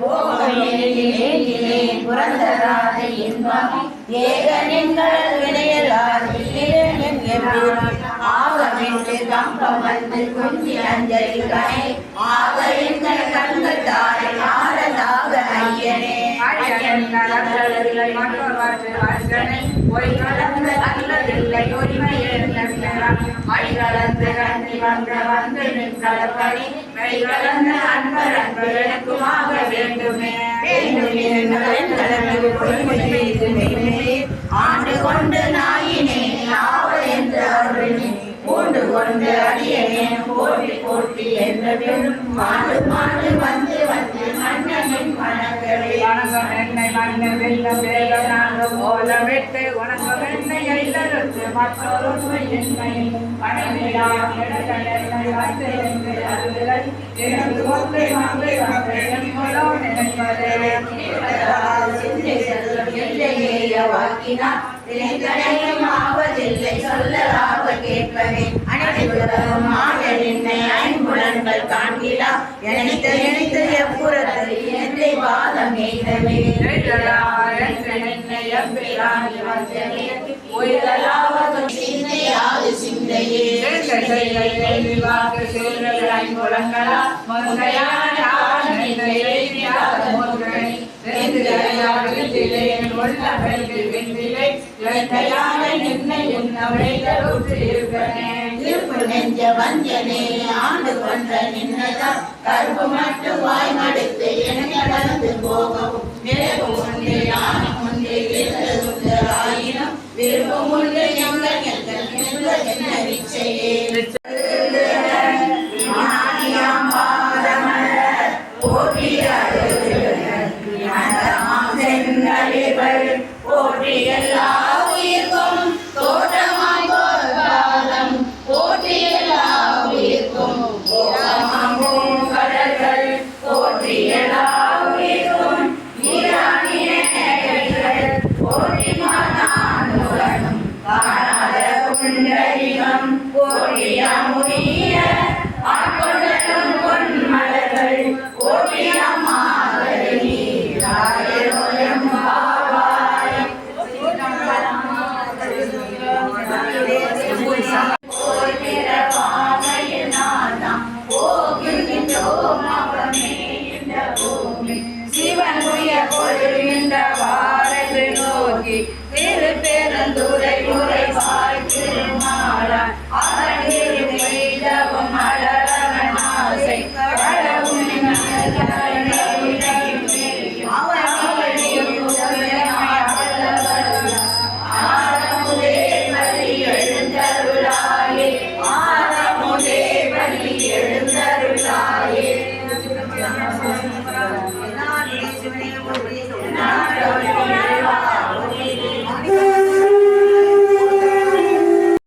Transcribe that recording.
போகமே புரந்தராத இன்பம். ஏகனின்கள் வினையலார் ஆகமிட்டு கம்பம் வந்து குஞ்சி அஞ்சலிகளை ஆக எங்கள் கண்கள் தாரை ஆரதாக ஐயனே. ஆண்டு கொண்டு நாயினே ஆவ என்று அருளினே பூண்டு கொண்டு அடியனே போட்டி போட்டி என்றதும் மாடு மாடு வந்து வணக்கம் என்னை மண்ண வெள்ளம் மற்றொரு என்னை எனக்கு ஒன்றை மங்கை நினைப்பதே திரைக்கடையும் ஆவதில்லை சொல்லலாக கேட்பவே ஐம்புலன்கள் காண்கிறா எப்புறத்தில் எந்தை வாதம் எய்தவே சிந்தையாது சிந்தையே இருப்பு நெஞ்ச வஞ்சனே ஆண்டு கொன்ற நின்னதா கருப்பு மட்டும் வாய் மடித்து என்னை கடந்து போகவும் நிறைவு உண்டு யானம் உண்டு இருந்ததுண்டு ஆயினும் விருப்பம் உண்டு எங்கள் எங்கள் என்ன விச்சையே போட்டி பாதமலர் எல்லா உயர் கொள்கின்ற வாரத்தை நோக்கி திரு பெருந்துரை முறை வாழ்த்திருமாறா அழகிரு மீதவும் அழகன் ஆசை கடவும் ஆரமுதே பலி எழுந்தருளாயே. ஆரமுதே பலி எழுந்தருளாயே.